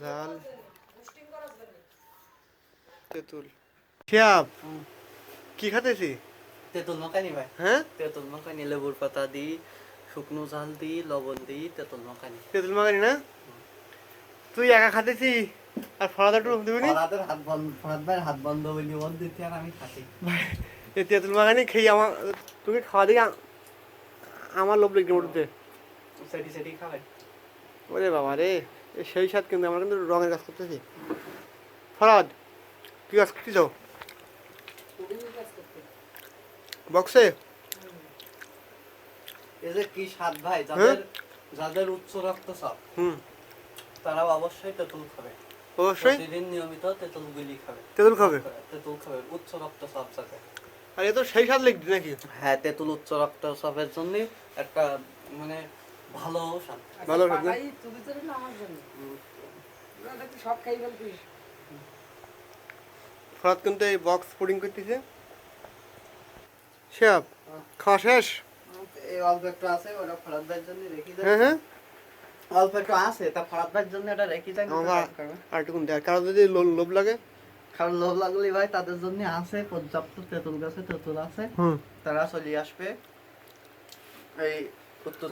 ঝাল তেঁতুল। শিয়াব কি খাতেছি তেঁতুল মাখানি ভাই। হ্যাঁ? তেঁতুল মাখানি লেবুর পাতা দিই শুকনো ঝাল দিই লবণ দিই তেঁতুল মাখানি। তেঁতুল মাগানি না? তুই একা খাতেছি আর ফরাদা একটু দিবি নি? ফরাদের হাত বন্ধ ফরাদ ভাইয়ের হাত বন্ধ বল দিতে আর আমি খাতি এই তেঁতুল মাগানি খেয়ে আমার তুমি খাওয়া দেখে আমার লোভ লেগে উঠতে সেটি সেটি ওরে বাবা রে সেই স্বাদ কিন্তু আমরা কিন্তু রঙের কাজ করতেছি। ফরাদ কি কাজ করতেছ? বক্সে? এই যে কি স্বাদ ভাই যাদের যাদের উচ্চ রক্তচাপ হুম। তারা অবশ্যই তেঁতুল খাবে। অবশ্যই? প্রতিদিন নিয়মিত তেঁতুল গুলি খাবে। তেঁতুল খাবে? তেঁতুল খাবে উচ্চ রক্তচাপ যাতে। আর এ তো সেই স্বাদ লেগছে নাকি? হ্যাঁ তেঁতুল উচ্চ রক্তচাপের জন্য একটা মানে ভালো ঔষধ ভালো না? আমার জন্য। সব খাই ফেলতিস। ফরাদ কিন্তু এই বক্স পুডিং করতেছে। শিয়াব খাওয়া শেষ? এই অল্প একটু আছে ওটা ভাইয়ের জন্য রেখে দেয় হ্যাঁ হ্যাঁ। অল্প একটু আছে তা ভাইয়ের জন্য এটা রেখে দেয় আমার আর একটু দেয় কারও যদি লোভ লাগে। কারণ লোভ লাগলে ভাই তাদের জন্য আছে পর্যাপ্ত তেঁতুল গাছে তেঁতুল আছে। তারা চলে আসবে। এই উত্তর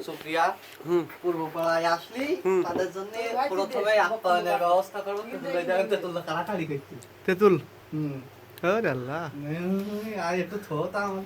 হুম। পূর্বপাড়ায় আসলি। তাদের জন্য প্রথমে আপ্যায়নের ব্যবস্থা করব জায়গায় তেঁতুল কাড়াকাড়ি করছি। তেঁতুল? হুম। আল্লাহ। আর একটু থো তা আমার